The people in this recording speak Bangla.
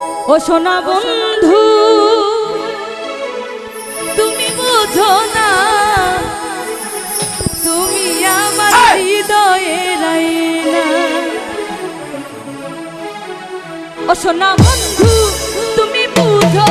ও সোনা বন্ধু তুমি বোঝো না তুমি আমার হৃদয়ের না। ও সোনা বন্ধু তুমি বুঝো